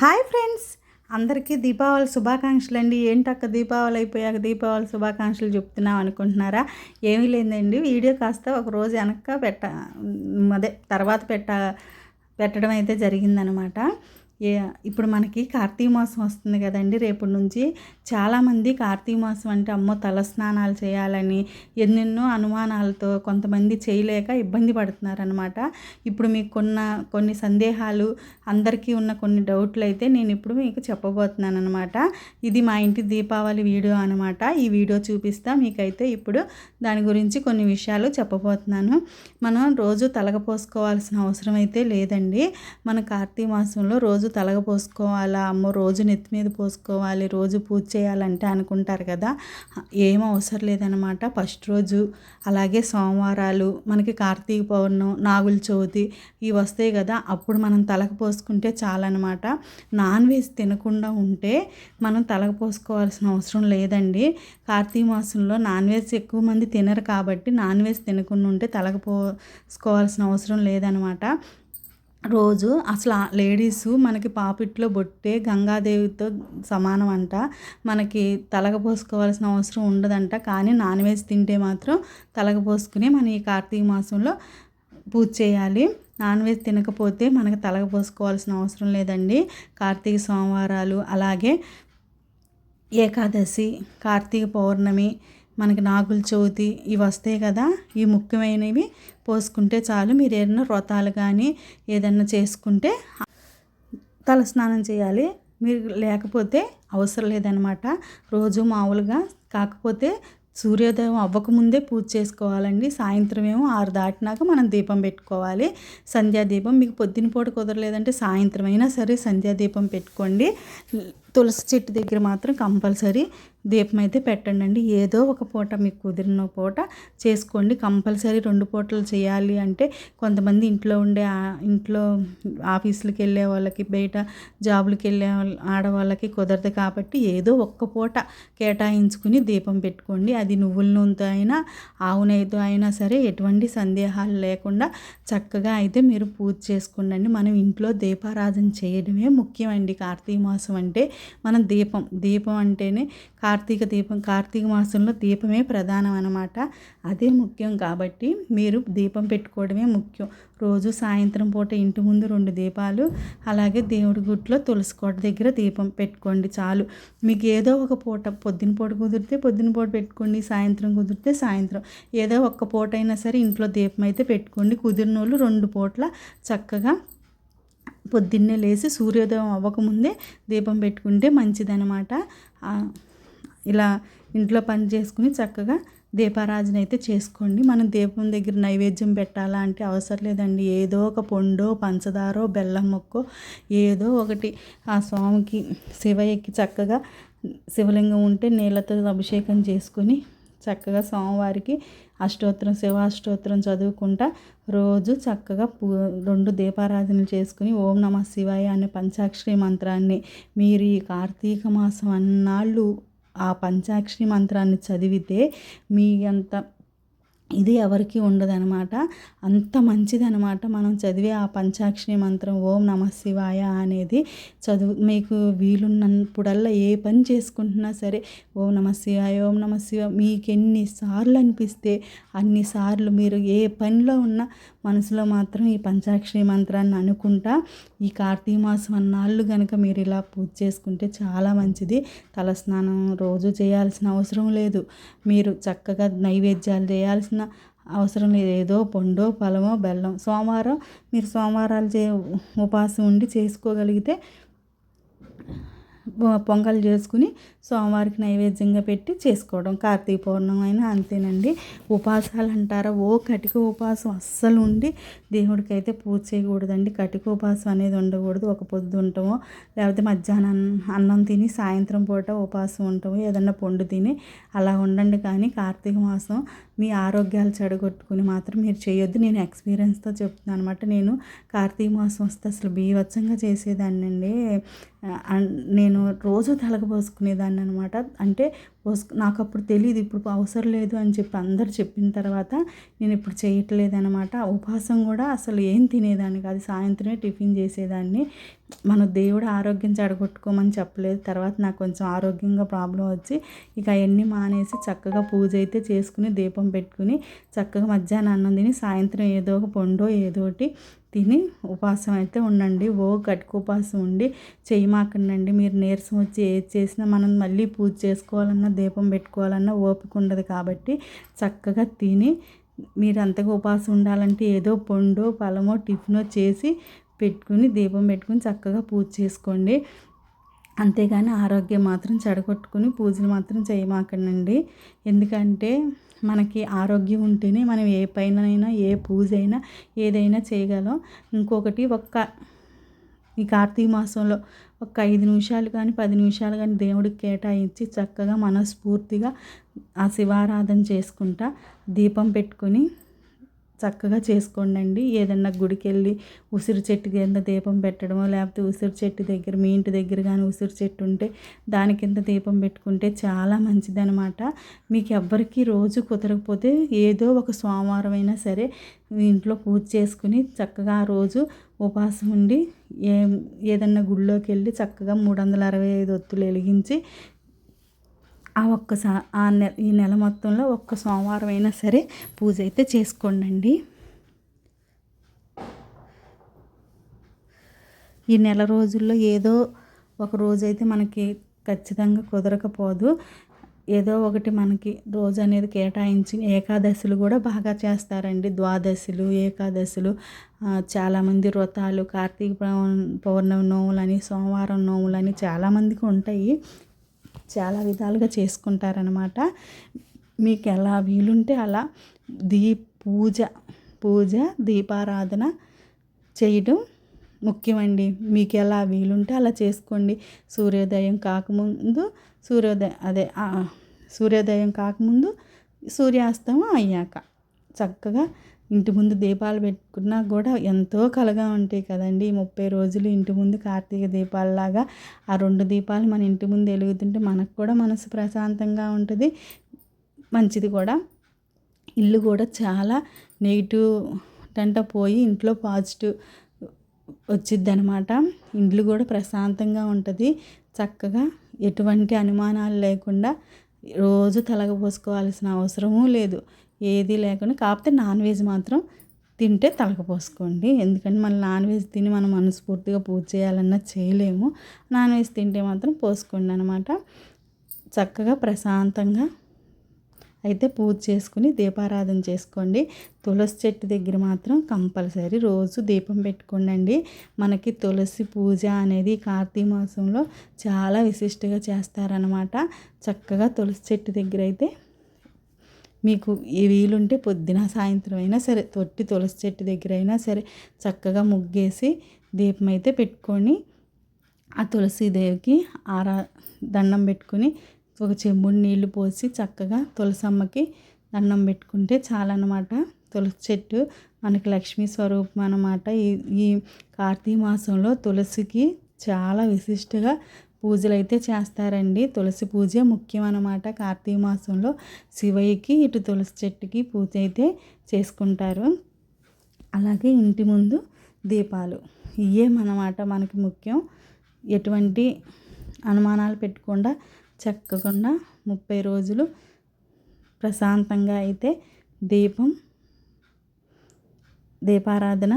Hi friends. అందరికీ దీపావళి శుభాకాంక్షలు అండి ఏంటక్క దీపావళి అయిపోయాక దీపావళి శుభాకాంక్షలు చెప్తున్నాం అనుకుంటున్నారా? ఏమీ లేదండి. వీడియో కాస్త ఒక రోజు వెనక పెట్ట అదే తర్వాత పెట్ట పెట్టడం అయితే జరిగిందనమాట. ఇప్పుడు మనకి కార్తీక మాసం వస్తుంది కదండి. రేపటి నుంచి చాలామంది కార్తీక మాసం అంటే అమ్మో తలస్నానాలు చేయాలని ఎన్నెన్నో అనుమానాలతో కొంతమంది చేయలేక ఇబ్బంది పడుతున్నారనమాట ఇప్పుడు మీకు కొన్న కొన్ని సందేహాలు అందరికీ ఉన్న కొన్ని డౌట్లు అయితే నేను ఇప్పుడు మీకు చెప్పబోతున్నాను అనమాట ఇది మా ఇంటి దీపావళి వీడియో అనమాట ఈ వీడియో చూపిస్తా మీకైతే ఇప్పుడు దాని గురించి కొన్ని విషయాలు చెప్పబోతున్నాను. మనం రోజు తలగపోసుకోవాల్సిన అవసరం అయితే లేదండి. మన కార్తీక మాసంలో రోజు రోజు తలగ పోసుకోవాలా? అమ్మో రోజు నెత్తి మీద పోసుకోవాలి రోజు పూజ చేయాలంటే అనుకుంటారు కదా? ఏం అవసరం లేదనమాట ఫస్ట్ రోజు అలాగే సోమవారాలు మనకి కార్తీక పౌర్ణం నాగుల చవితి ఇవి వస్తాయి కదా? అప్పుడు మనం తలకు పోసుకుంటే చాలన్నమాట. నాన్ వెజ్ తినకుండా ఉంటే మనం తలకు పోసుకోవాల్సిన అవసరం లేదండి. కార్తీక మాసంలో నాన్ వెజ్ ఎక్కువ మంది తినరు కాబట్టి నాన్ వెజ్ తినకుండా ఉంటే తలకు పోసుకోవాల్సిన అవసరం లేదనమాట రోజు అసలు లేడీస్ మనకి పాపిట్లో బొట్టే గంగాదేవితో సమానం అంట మనకి తలగ పోసుకోవాల్సిన అవసరం ఉండదంట. కానీ నాన్ వెజ్ తింటే మాత్రం తలగ పోసుకుని మన ఈ కార్తీక మాసంలో పూజ చేయాలి. నాన్ వెజ్ తినకపోతే మనకు తలగ పోసుకోవాల్సిన అవసరం లేదండి. కార్తీక సోమవారాలు అలాగే ఏకాదశి కార్తీక పౌర్ణమి మనకి నాగుల చవితి ఇవి వస్తాయి కదా ఈ ముఖ్యమైనవి పోసుకుంటే చాలు. మీరు ఏదైనా వ్రతాలు కానీ ఏదైనా చేసుకుంటే తలస్నానం చేయాలి. మీరు లేకపోతే అవసరం లేదనమాట రోజు మామూలుగా కాకపోతే సూర్యోదయం అవ్వకముందే పూజ చేసుకోవాలండి. సాయంత్రం ఏమో ఆరు దాటినాక మనం దీపం పెట్టుకోవాలి. సంధ్యాదీపం మీకు పొద్దున పూట కుదరలేదంటే సాయంత్రం అయినా సరే సంధ్యాదీపం పెట్టుకోండి. తులసి చెట్టు దగ్గర మాత్రం కంపల్సరీ దీపం అయితే పెట్టండి ఏదో ఒక పూట మీకు కుదిరిన పూట చేసుకోండి. కంపల్సరీ రెండు పూటలు చేయాలి అంటే కొంతమంది ఇంట్లో ఉండే ఇంట్లో ఆఫీసులకు వెళ్ళే వాళ్ళకి బయట జాబులకు వెళ్ళే ఆడవాళ్ళకి కుదరదు కాబట్టి ఏదో ఒక్క పూట కేటాయించుకుని దీపం పెట్టుకోండి. అది నువ్వుల నూనెతో అయినా ఆవు నెయ్యితో అయినా సరే ఎటువంటి సందేహాలు లేకుండా చక్కగా అయితే మీరు పూజ చేసుకోండి మనం ఇంట్లో దీపారాధన చేయడమే ముఖ్యమండి. కార్తీక మాసం అంటే మనం దీపం దీపం అంటేనే కార్తీక దీపం కార్తీక మాసంలో దీపమే ప్రధానం అనమాట అదే ముఖ్యం కాబట్టి మీరు దీపం పెట్టుకోవడమే ముఖ్యం. రోజు సాయంత్రం పూట ఇంటి ముందు రెండు దీపాలు అలాగే దేవుడి గుట్లో తులసికోట దగ్గర దీపం పెట్టుకోండి చాలు. మీకు ఏదో ఒక పూట పొద్దున పూట కుదిరితే పొద్దున పూట పెట్టుకోండి సాయంత్రం కుదిరితే సాయంత్రం. ఏదో ఒక్క పూట అయినా సరే ఇంట్లో దీపం అయితే పెట్టుకోండి. కుదిరిన వాళ్ళు రెండు పూట్ల చక్కగా పొద్దున్నే లేచి సూర్యోదయం అవ్వకముందే దీపం పెట్టుకుంటే మంచిదనమాట ఇలా ఇంట్లో పని చేసుకుని చక్కగా దీపారాజన అయితే చేసుకోండి. మనం దీపం దగ్గర నైవేద్యం పెట్టాలా అంటే అవసరం లేదండి. ఏదో ఒక పొండో పంచదారో బెల్లం మొక్కో ఏదో ఒకటి ఆ స్వామికి శివయ్యకి చక్కగా శివలింగం ఉంటే నీళ్ళతో అభిషేకం చేసుకొని చక్కగా స్వామివారికి అష్టోత్తరం శివాష్టోత్తరం చదువుకుంటా రోజు చక్కగా పూ రెండు దీపారాధనలు చేసుకుని ఓం నమ శివాయ అనే పంచాక్షరి మంత్రాన్ని మీరు ఈ కార్తీక మాసం అన్నాళ్ళు ఆ పంచాక్షరి మంత్రాన్ని చదివితే మీ అంత ఇది ఎవరికి ఉండదనమాట. అంత మంచిదనమాట మనం చదివే ఆ పంచాక్షరి మంత్రం ఓం నమ శివాయ అనేది. చదువు మీకు వీలున్నప్పుడల్లా ఏ పని చేసుకుంటున్నా సరే ఓం నమ శివాయ ఓం నమ శివ మీకు ఎన్నిసార్లు అనిపిస్తే అన్నిసార్లు మీరు ఏ పనిలో ఉన్నా మనసులో మాత్రం ఈ పంచాక్షరి మంత్రాన్ని అనుకుంటా. ఈ కార్తీక మాసం అన్నాళ్ళు కనుక మీరు ఇలా పూజ చేసుకుంటే చాలా మంచిది. తలస్నానం రోజు చేయాల్సిన అవసరం లేదు. మీరు చక్కగా నైవేద్యాలు చేయాల్సిన అవసరం లేదు. ఏదో పండో ఫలమో బెల్లం సోమవారం మీరు సోమవారాలు చే ఉపాసం ఉండి చేసుకోగలిగితే పొంగల్ చేసుకుని సోమవారికి నైవేద్యంగా పెట్టి చేసుకోవడం. కార్తీక పౌర్ణమి అయినా అంతేనండి. ఉపాసాలు అంటారా? ఓ కటిక ఉపాసం అస్సలు ఉండి దేవుడికి అయితే పూజ చేయకూడదండి. కటిక ఉపాసం అనేది ఉండకూడదు. ఒక పొద్దు ఉంటామో లేకపోతే మధ్యాహ్నం అన్నం తిని సాయంత్రం పూట ఉపాసం ఉంటాము ఏదన్నా పండు తిని అలా ఉండండి. కానీ కార్తీక మాసం మీ ఆరోగ్యాలు చెడగొట్టుకుని మాత్రం మీరు చేయొద్దు. నేను ఎక్స్పీరియన్స్తో చెప్తున్నాను అనమాట. నేను కార్తీక మాసం వస్తే అసలు బీవత్సంగా చేసేదాన్ని అండి నేను నేను రోజు తలకు పోసుకునేదాన్ని అనమాట అంటే పోసు నాకు అప్పుడు తెలియదు ఇప్పుడు అవసరం లేదు అని చెప్పి అందరు చెప్పిన తర్వాత నేను ఇప్పుడు చేయట్లేదు అనమాట ఉపవాసం కూడా అసలు ఏం తినేదాన్ని కాదు. సాయంత్రమే టిఫిన్ చేసేదాన్ని. మన దేవుడు ఆరోగ్యం చెడగొట్టుకోమని చెప్పలేదు. తర్వాత నాకు కొంచెం ఆరోగ్యంగా ప్రాబ్లం వచ్చి ఇక అవన్నీ మానేసి చక్కగా పూజ అయితే చేసుకుని దీపం పెట్టుకుని చక్కగా మధ్యాహ్నం అన్నం తిని సాయంత్రం ఏదో ఒక పండో ఏదో ఒకటి తిని ఉపవాసం అయితే ఉండండి. ఓ కట్టుకు ఉపవాసం ఉండి చేయమాకండి మీరు నీరసం వచ్చి ఏది చేసినా మనం మళ్ళీ పూజ చేసుకోవాలన్నా దీపం పెట్టుకోవాలన్నా ఓపిక ఉండదు కాబట్టి చక్కగా తిని మీరు అంతగా ఉపవాసం ఉండాలంటే ఏదో పండో పలమో టిఫినో చేసి పెట్టుకుని దీపం పెట్టుకుని చక్కగా పూజ చేసుకోండి. అంతేగాని ఆరోగ్యం మాత్రం చెడగొట్టుకుని పూజలు మాత్రం చేయమాకండి ఎందుకంటే మనకి ఆరోగ్యం ఉంటేనే మనం ఏ పైనైనా ఏ పూజ అయినా ఏదైనా చేయగలం. ఇంకొకటి ఒక్క ఈ కార్తీక మాసంలో ఒక ఐదు నిమిషాలు కానీ పది నిమిషాలు కానీ దేవుడికి కేటాయించి చక్కగా మనస్ఫూర్తిగా ఆ శివారాధన చేసుకుంటా దీపం పెట్టుకొని చక్కగా చేసుకోండి ఏదన్నా గుడికి వెళ్ళి ఉసిరి చెట్టు కింద దీపం పెట్టడమో లేకపోతే ఉసిరి చెట్టు దగ్గర మీ ఇంటి దగ్గర కానీ ఉసిరి చెట్టు ఉంటే దాని కింద దీపం పెట్టుకుంటే చాలా మంచిదనమాట. మీకు ఎవ్వరికీ రోజు కుదరకపోతే ఏదో ఒక సోమవారం అయినా సరే ఇంట్లో పూజ చేసుకుని చక్కగా ఆ రోజు ఉపవాసం ఉండి ఏ ఏదన్నా గుళ్ళోకి వెళ్ళి చక్కగా మూడు వందల అరవై ఐదు ఒత్తులు వెలిగించి ఆ ఒక్కసా ఆ నెల ఈ నెల మొత్తంలో ఒక్క సోమవారం అయినా సరే పూజ అయితే చేసుకోండి ఈ నెల రోజుల్లో ఏదో ఒక రోజు అయితే మనకి ఖచ్చితంగా కుదరకపోదు. ఏదో ఒకటి మనకి రోజు అనేది కేటాయించి ఏకాదశులు కూడా బాగా చేస్తారండి. ద్వాదశులు ఏకాదశులు చాలామంది వ్రతాలు కార్తీక పౌర్ణమి నోములని సోమవారం నోములని చాలామందికి ఉంటాయి. చాలా విధాలుగా చేసుకుంటారనమాట మీకు ఎలా వీలుంటే అలా దీ పూజ పూజ దీపారాధన చేయడం ముఖ్యమండి. మీకు ఎలా వీలుంటే అలా చేసుకోండి. సూర్యోదయం కాకముందు సూర్యోదయం అదే సూర్యోదయం కాకముందు సూర్యాస్తమం అయ్యాక చక్కగా ఇంటి ముందు దీపాలు పెట్టుకున్నా కూడా ఎంతో కలగా ఉంటాయి కదండి. ముప్పై రోజులు ఇంటి ముందు కార్తీక దీపాలలాగా ఆ రెండు దీపాలు మన ఇంటి ముందు వెలుగుతుంటే మనకు కూడా మనసు ప్రశాంతంగా ఉంటుంది. మంచిది కూడా. ఇల్లు కూడా చాలా నెగిటివ్ టంట పోయి ఇంట్లో పాజిటివ్ వచ్చిద్ది అనమాట ఇండ్లు కూడా ప్రశాంతంగా ఉంటుంది. చక్కగా ఎటువంటి అనుమానాలు లేకుండా రోజు తలగపోసుకోవాల్సిన అవసరమూ లేదు. ఏది లేకుండా కాకపోతే నాన్ వెజ్ మాత్రం తింటే తలక పోసుకోండి ఎందుకంటే మన నాన్ వెజ్ తిని మనం మనస్ఫూర్తిగా పూజ చేయాలన్నా చేయలేము. నాన్ వెజ్ తింటే మాత్రం పోసుకోండి అనమాట చక్కగా ప్రశాంతంగా అయితే పూజ చేసుకుని దీపారాధన చేసుకోండి. తులసి చెట్టు దగ్గర మాత్రం కంపల్సరీ రోజు దీపం పెట్టుకోండి మనకి తులసి పూజ అనేది కార్తీక మాసంలో చాలా విశిష్టగా చేస్తారనమాట చక్కగా తులసి చెట్టు దగ్గర అయితే మీకు ఈ వీలుంటే పొద్దున సాయంత్రం అయినా సరే తొట్టి తులసి చెట్టు దగ్గర అయినా సరే చక్కగా ముగ్గేసి దీపం అయితే పెట్టుకొని ఆ తులసీదేవికి ఆరా దండం పెట్టుకుని ఒక చెంబుడు నీళ్ళు పోసి చక్కగా తులసమ్మకి దండం పెట్టుకుంటే చాలన్నమాట. తులసి చెట్టు మనకి లక్ష్మీ స్వరూపం అన్నమాట. ఈ ఈ కార్తీక మాసంలో తులసికి చాలా విశిష్టగా పూజలు అయితే చేస్తారండి. తులసి పూజ ముఖ్యం అన్నమాట కార్తీక మాసంలో శివయ్యకి ఇటు తులసి చెట్టుకి పూజ అయితే చేసుకుంటారు. అలాగే ఇంటి ముందు దీపాలు. ఇవే మనకి ముఖ్యం. ఎటువంటి అనుమానాలు పెట్టకుండా చక్కకుండా ముప్పై రోజులు ప్రశాంతంగా అయితే దీపం దీపారాధన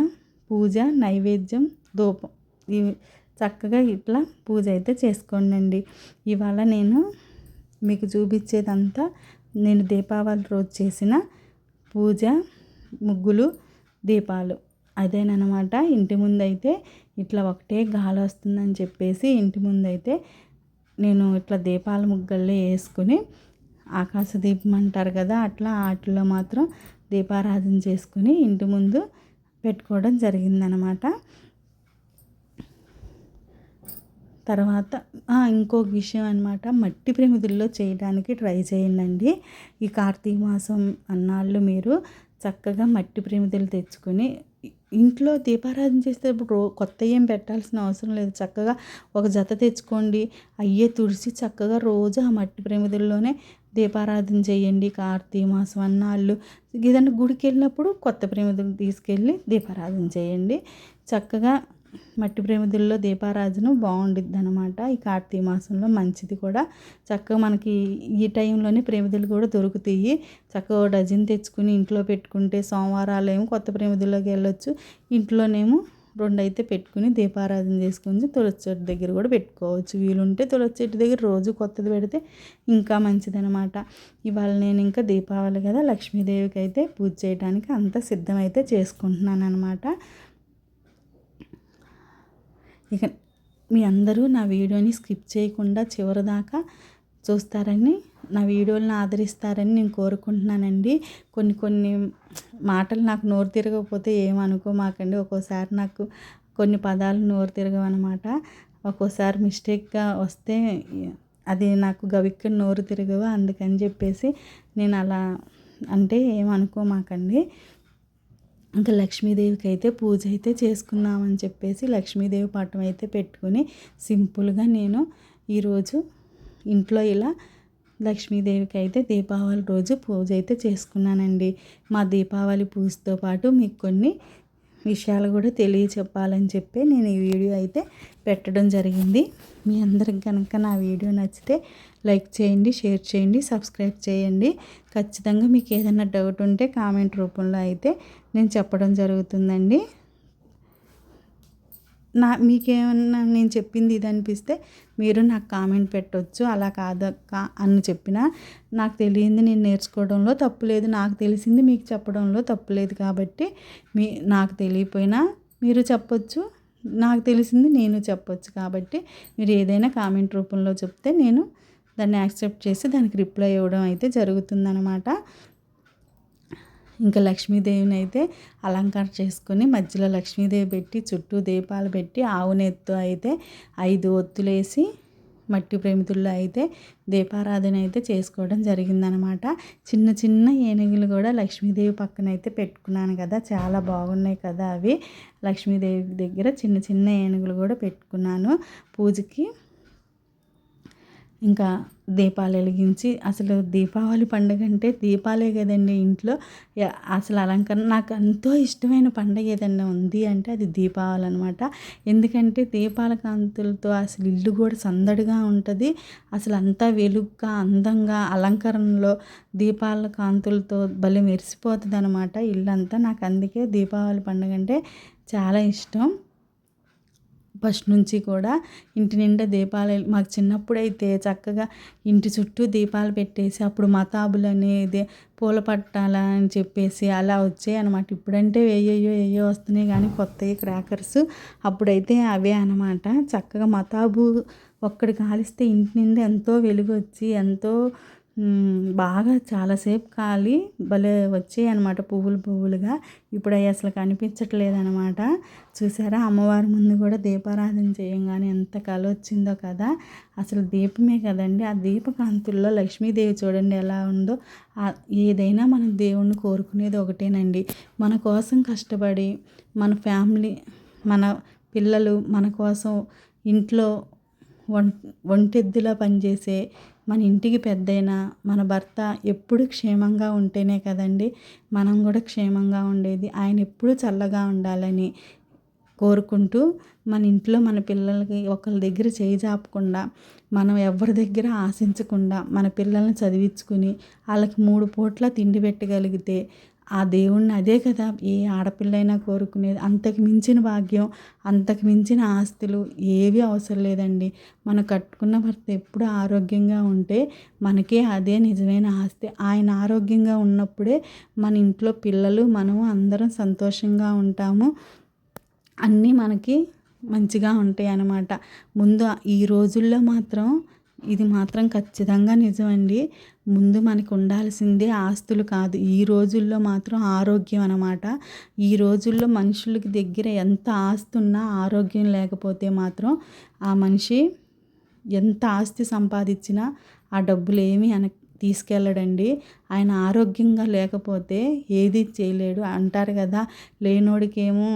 పూజ నైవేద్యం ధూపం ఇవి చక్కగా ఇట్లా పూజ అయితే చేసుకోండి ఇవాళ నేను మీకు చూపించేదంతా నేను దీపావళి రోజు చేసిన పూజ ముగ్గులు దీపాలు. అదేనమాట ఇంటి ముందు అయితే ఇట్లా ఒకటే గాలి వస్తుందని చెప్పేసి ఇంటి ముందైతే నేను ఇట్లా దీపాల ముగ్గుల్లో వేసుకుని ఆకాశ దీపం అంటారు కదా అట్లా వాటిలో మాత్రం దీపారాధన చేసుకుని ఇంటి ముందు పెట్టుకోవడం జరిగిందనమాట తర్వాత ఇంకొక విషయం అనమాట మట్టి ప్రమిదుల్లో చేయడానికి ట్రై చేయండి ఈ కార్తీక మాసం అన్నాళ్ళు మీరు చక్కగా మట్టి ప్రమిదలు తెచ్చుకొని ఇంట్లో దీపారాధన చేసేటప్పుడు రో కొత్త ఏం పెట్టాల్సిన అవసరం లేదు. చక్కగా ఒక జత తెచ్చుకోండి. అయ్యే తుడిచి చక్కగా రోజు ఆ మట్టి ప్రమిదల్లోనే దీపారాధన చేయండి. కార్తీక మాసం అన్నాళ్ళు. ఏదైనా గుడికి వెళ్ళినప్పుడు కొత్త ప్రమిదలు తీసుకెళ్ళి దీపారాధన చేయండి. చక్కగా మట్టి ప్రేమిదుల్లో దీపారాధన బాగుండిద్ది అనమాట ఈ కార్తీక మాసంలో మంచిది కూడా. చక్కగా మనకి ఈ టైంలోనే ప్రేమిదులు కూడా దొరుకుతాయి. చక్కగా డజన్ తెచ్చుకుని ఇంట్లో పెట్టుకుంటే సోమవారాలు ఏమో కొత్త ప్రేమిదుల్లోకి వెళ్ళొచ్చు. ఇంట్లోనేమో రెండు అయితే పెట్టుకుని దీపారాధన చేసుకుని తులసి చెట్టు దగ్గర కూడా పెట్టుకోవచ్చు. వీలుంటే తులసి చెట్టు దగ్గర రోజు కొత్తది పెడితే ఇంకా మంచిదనమాట ఇవాళ నేను ఇంకా దీపావళి కదా లక్ష్మీదేవికి అయితే పూజ చేయడానికి అంత సిద్ధమైతే చేసుకుంటున్నాను అనమాట ఇక మీ అందరూ నా వీడియోని స్కిప్ చేయకుండా చివరి దాకా చూస్తారని నా వీడియోలను ఆదరిస్తారని నేను కోరుకుంటున్నానండి. కొన్ని కొన్ని మాటలు నాకు నోరు తిరగకపోతే ఏమనుకోమాకండి. ఒక్కోసారి నాకు కొన్ని పదాలు నోరు తిరగవన్నమాట. ఒక్కోసారి మిస్టేక్గా వస్తే అది నాకు గవిక్క నోరు తిరగవు. అందుకని చెప్పేసి నేను అలా అంటే ఏమనుకోమాకండి. ఇంకా లక్ష్మీదేవికి అయితే పూజ అయితే చేసుకుందామని చెప్పేసి లక్ష్మీదేవి పటం అయితే పెట్టుకొని సింపుల్గా నేను ఈరోజు ఇంట్లో ఇలా లక్ష్మీదేవికి అయితే దీపావళి రోజు పూజ అయితే చేసుకున్నానండి. మా దీపావళి పూజతో పాటు మీకు కొన్ని విషయాలు కూడా తెలియచెప్పాలని చెప్పి నేను ఈ వీడియో అయితే పెట్టడం జరిగింది. మీ అందరికి కనుక నా వీడియో నచ్చితే లైక్ చేయండి షేర్ చేయండి సబ్స్క్రైబ్ చేయండి. ఖచ్చితంగా మీకు ఏదైనా డౌట్ ఉంటే కామెంట్ రూపంలో అయితే నేను చెప్పడం జరుగుతుందండి. నా మీకేమన్నా నేను చెప్పింది ఇది అనిపిస్తే మీరు నాకు కామెంట్ పెట్టవచ్చు అలా కాదక్క అని చెప్పిన నాకు తెలియంది నేను నేర్చుకోవడంలో తప్పు లేదు. నాకు తెలిసింది మీకు చెప్పడంలో తప్పు లేదు కాబట్టి మీ నాకు తెలియపోయినా మీరు చెప్పొచ్చు. నాకు తెలిసింది నేను చెప్పొచ్చు కాబట్టి మీరు ఏదైనా కామెంట్ రూపంలో చెప్తే నేను దాన్ని యాక్సెప్ట్ చేసి దానికి రిప్లై ఇవ్వడం అయితే జరుగుతుందనమాట ఇంకా లక్ష్మీదేవిని అయితే అలంకారం చేసుకొని మధ్యలో లక్ష్మీదేవి పెట్టి చుట్టూ దీపాలు పెట్టి ఆవు నెత్తు అయితే ఐదు ఒత్తులేసి మట్టి ప్రేమితుల్లో అయితే దీపారాధన అయితే చేసుకోవడం జరిగిందనమాట. చిన్న చిన్న ఏనుగులు కూడా లక్ష్మీదేవి పక్కన అయితే పెట్టుకున్నాను కదా చాలా బాగున్నాయి కదా అవి. లక్ష్మీదేవి దగ్గర చిన్న చిన్న ఏనుగులు కూడా పెట్టుకున్నాను. పూజకి ఇంకా దీపాలు వెలిగించి అసలు దీపావళి పండుగ అంటే దీపాలే కదండి ఇంట్లో. అసలు అలంకరణ నాకు ఎంతో ఇష్టమైన పండుగ ఏదన్నా ఉంది అంటే అది దీపావళి అనమాట ఎందుకంటే దీపాల కాంతులతో అసలు ఇల్లు కూడా సందడిగా ఉంటుంది. అసలు అంతా వెలుగ్గా అందంగా అలంకరణలో దీపాల కాంతులతో భలే మెరిసిపోతుంది అనమాట ఇల్లంతా నాకు అందుకే దీపావళి పండుగ అంటే చాలా ఇష్టం. ఫస్ట్ నుంచి కూడా ఇంటి నిండా దీపాలు మాకు చిన్నప్పుడైతే చక్కగా ఇంటి చుట్టూ దీపాలు పెట్టేసి అప్పుడు మతాబులు అనేది పూల పట్టాల అని చెప్పేసి అలా వచ్చాయి అనమాట ఇప్పుడంటే వేయో వేయో వస్తున్నాయి కానీ కొత్తవి క్రాకర్స్ అప్పుడైతే అవే అనమాట చక్కగా మతాబు ఒక్కడి కాలిస్తే ఇంటి నిండా ఎంతో వెలుగు వచ్చి ఎంతో బాగా చాలాసేపు కాలి భలే వచ్చాయి అనమాట పువ్వులు పువ్వులుగా. ఇప్పుడు అవి అసలు కనిపించట్లేదనమాట చూసారా అమ్మవారి ముందు కూడా దీపారాధన చేయంగానే ఎంత కళ వచ్చిందో కదా. అసలు దీపమే కదండి. ఆ దీపకాంతుల్లో లక్ష్మీదేవి చూడండి ఎలా ఉందో. ఏదైనా మనం దేవుణ్ణి కోరుకునేది ఒకటేనండి. మన కోసం కష్టపడి మన ఫ్యామిలీ మన పిల్లలు మన కోసం ఇంట్లో వం వంటెద్దులా పనిచేసే మన ఇంటికి పెద్దయినా మన భర్త ఎప్పుడు క్షేమంగా ఉంటేనే కదండి మనం కూడా క్షేమంగా ఉండేది. ఆయన ఎప్పుడు చల్లగా ఉండాలని కోరుకుంటూ మన ఇంట్లో మన పిల్లలకి ఒకరి దగ్గర చేయి చాపకుండా మనం ఎవరి దగ్గర ఆశించకుండా మన పిల్లల్ని చదివించుకుని వాళ్ళకి మూడు పూట్ల తిండి పెట్టగలిగితే ఆ దేవుణ్ణి అదే కదా ఏ ఆడపిల్లైనా కోరుకునేది. అంతకు మించిన భాగ్యం అంతకు మించిన ఆస్తులు ఏవి అవసరం లేదండి. మనం కట్టుకున్న భర్త ఎప్పుడు ఆరోగ్యంగా ఉంటే మనకే అదే నిజమైన ఆస్తి. ఆయన ఆరోగ్యంగా ఉన్నప్పుడే మన ఇంట్లో పిల్లలు మనము అందరం సంతోషంగా ఉంటాము. అన్నీ మనకి మంచిగా ఉంటాయి అన్నమాట. ముందు ఈ రోజుల్లో మాత్రం ఇది మాత్రం ఖచ్చితంగా నిజమండి. ముందు మనకు ఉండాల్సిందే ఆస్తులు కాదు. ఈ రోజుల్లో మాత్రం ఆరోగ్యం అనమాట ఈ రోజుల్లో మనుషులకి దగ్గర ఎంత ఆస్తి ఉన్నా ఆరోగ్యం లేకపోతే మాత్రం ఆ మనిషి ఎంత ఆస్తి సంపాదించినా ఆ డబ్బులు ఏమీ అన తీసుకెళ్ళడండి. ఆయన ఆరోగ్యంగా లేకపోతే ఏది చేయలేడు. అంటారు కదా లేనోడికేమో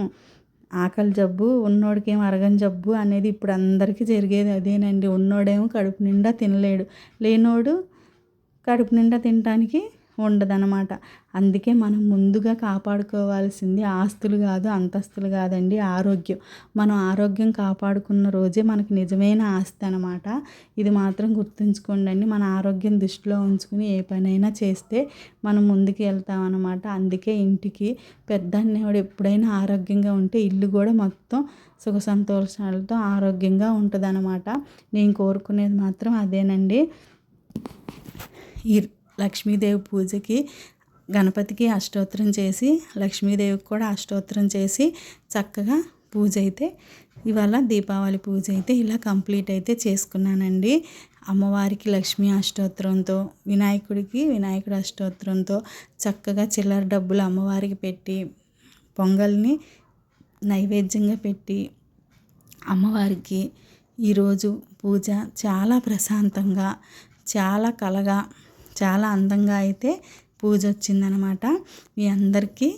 ఆకలి జబ్బు ఉన్నోడికేమో అరగని జబ్బు అనేది ఇప్పుడు అందరికీ జరిగేది అదేనండి. ఉన్నోడేమో కడుపు నిండా తినలేడు. లేనోడు కడుపు నిండా తినడానికి ఉండదన్నమాట. అందుకే మనం ముందుగా కాపాడుకోవాల్సింది ఆస్తులు కాదు అంతస్తులు కాదండి ఆరోగ్యం. మనం ఆరోగ్యం కాపాడుకున్న రోజే మనకి నిజమైన ఆస్తి అనమాట ఇది మాత్రం గుర్తుంచుకోండి మన ఆరోగ్యం దృష్టిలో ఉంచుకుని ఏ పనైనా చేస్తే మనం ముందుకు వెళ్తాం అనమాట అందుకే ఇంటికి పెద్ద ఎప్పుడైనా ఆరోగ్యంగా ఉంటే ఇల్లు కూడా మొత్తం సుఖ సంతోషాలతో ఆరోగ్యంగా ఉంటుందనమాట నేను కోరుకునేది మాత్రం అదేనండి. ఈ లక్ష్మీదేవి పూజకి గణపతికి అష్టోత్తరం చేసి లక్ష్మీదేవికి కూడా అష్టోత్తరం చేసి చక్కగా పూజ అయితే ఇవాళ దీపావళి పూజ అయితే ఇలా కంప్లీట్ అయితే చేసుకున్నానండి. అమ్మవారికి లక్ష్మీ అష్టోత్తరంతో వినాయకుడికి వినాయకుడి అష్టోత్తరంతో చక్కగా చిల్లర డబ్బులు అమ్మవారికి పెట్టి పొంగల్ని నైవేద్యంగా పెట్టి అమ్మవారికి ఈరోజు పూజ చాలా ప్రశాంతంగా చాలా కలగా చాలా అందంగా అయితే పూజ వచ్చిందనమాట. మీ అందరికీ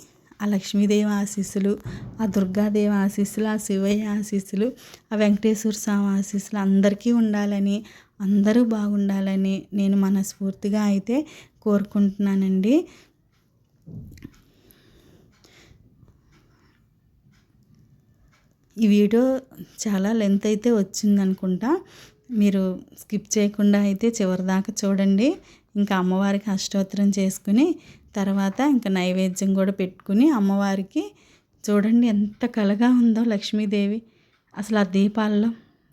ఆ లక్ష్మీదేవి ఆశీస్సులు ఆ దుర్గాదేవి ఆశీస్సులు ఆ శివయ్య ఆశీస్సులు ఆ వెంకటేశ్వర స్వామి ఆశీస్సులు అందరికీ ఉండాలని అందరూ బాగుండాలని నేను మనస్ఫూర్తిగా అయితే కోరుకుంటున్నానండి. ఈ వీడియో చాలా లెంత్ అయితే వచ్చిందనుకుంటా. మీరు స్కిప్ చేయకుండా అయితే చివరిదాకా చూడండి. ఇంకా అమ్మవారికి అష్టోత్తరం చేసుకుని తర్వాత ఇంకా నైవేద్యం కూడా పెట్టుకుని అమ్మవారికి చూడండి ఎంత కలగా ఉందో లక్ష్మీదేవి. అసలు ఆ దీపాల్లో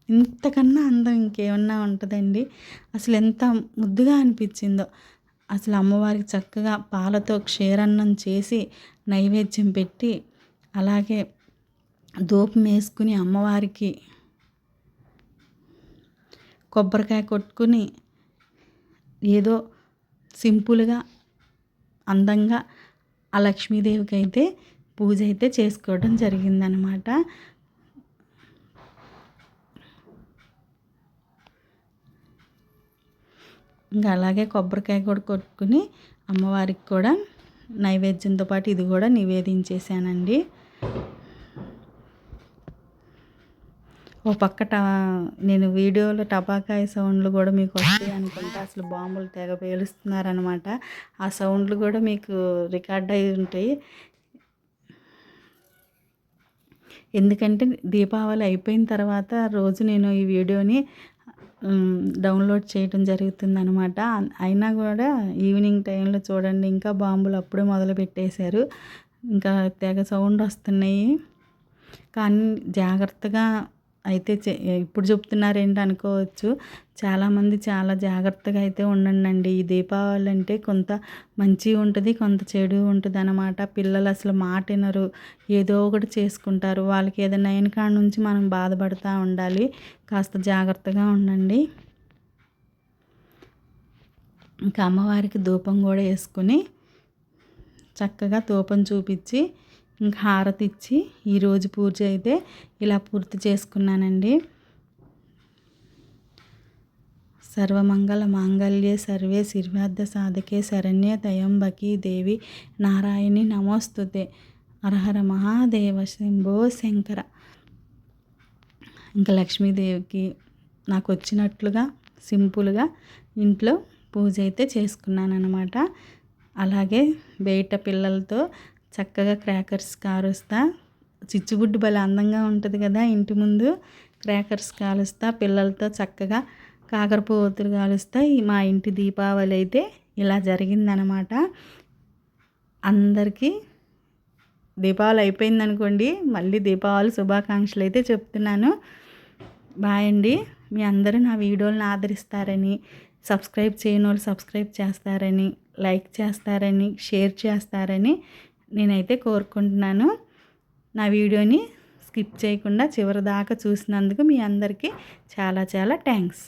ఇంతకన్నా అందం ఇంకేమన్నా ఉంటుందండి? అసలు ఎంత ముద్దుగా అనిపించిందో. అసలు అమ్మవారికి చక్కగా పాలతో క్షీరన్నం చేసి నైవేద్యం పెట్టి అలాగే ధూపం వేసుకుని అమ్మవారికి కొబ్బరికాయ కొట్టుకుని ఏదో సింపుల్గా అందంగా ఆ లక్ష్మీదేవికి అయితే పూజ అయితే చేసుకోవడం జరిగిందనమాట. ఇంకా అలాగే కొబ్బరికాయ కూడా కొట్టుకుని అమ్మవారికి కూడా నైవేద్యంతో పాటు ఇది కూడా నివేదించేశానండి. ఓ పక్క నేను వీడియోలో టపాకాయ సౌండ్లు కూడా మీకు వస్తాయి అనుకుంటే. అసలు బాంబులు తెగ పేలుస్తున్నారనమాట ఆ సౌండ్లు కూడా మీకు రికార్డ్ అయి ఉంటాయి. ఎందుకంటే దీపావళి అయిపోయిన తర్వాత రోజు నేను ఈ వీడియోని డౌన్లోడ్ చేయడం జరుగుతుంది అనమాట అయినా కూడా ఈవినింగ్ టైంలో చూడండి ఇంకా బాంబులు అప్పుడే మొదలు పెట్టేశారు. ఇంకా తెగ సౌండ్ వస్తున్నాయి. కానీ జాగ్రత్తగా అయితే ఇప్పుడు చెప్తున్నారేంటి అనుకోవచ్చు చాలామంది చాలా జాగ్రత్తగా అయితే ఉండండి ఈ దీపావళి అంటే కొంత మంచి ఉంటుంది కొంత చెడు ఉంటుంది అనమాట పిల్లలు అసలు మాట వినరు. ఏదో ఒకటి చేసుకుంటారు. వాళ్ళకి ఏదైనా అయిన కాడ నుంచి మనం బాధపడుతూ ఉండాలి. కాస్త జాగ్రత్తగా ఉండండి. ఇంకా అమ్మవారికి ధూపం కూడా వేసుకుని చక్కగా ధూపం చూపించి ఇంకా హారతి ఇచ్చి ఈరోజు పూజ అయితే ఇలా పూర్తి చేసుకున్నానండి. సర్వమంగళ మాంగళ్యే సర్వే శిర్వార్థ సాధకే శరణ్య దయంబకి దేవి నారాయణి నమోస్తుతే. అరహర మహాదేవ శంభో శంకర. ఇంకా లక్ష్మీదేవికి నాకు వచ్చినట్లుగా సింపుల్గా ఇంట్లో పూజ అయితే చేసుకున్నాను అనమాట అలాగే బయట పిల్లలతో చక్కగా క్రాకర్స్ కారుస్తా. చిచ్చుబుడ్డు భలే అందంగా ఉంటుంది కదా ఇంటి ముందు. క్రాకర్స్ కాలుస్తా పిల్లలతో చక్కగా కాకరపువ్వొత్తులు కాలుస్తా. మా ఇంటి దీపావళి అయితే ఇలా జరిగిందనమాట. అందరికీ దీపావళి అయిపోయిందనుకోండి మళ్ళీ దీపావళి శుభాకాంక్షలు అయితే చెప్తున్నాను. బాయ్ అండి. మీ అందరూ నా వీడియోలను ఆదరిస్తారని సబ్స్క్రైబ్ చేయని వాళ్ళు సబ్స్క్రైబ్ చేస్తారని లైక్ చేస్తారని షేర్ చేస్తారని నేనైతే కోరుకుంటున్నాను నా వీడియోని స్కిప్ చేయకుండా చివరి దాకా చూసినందుకు మీ అందరికీ చాలా చాలా థ్యాంక్స్.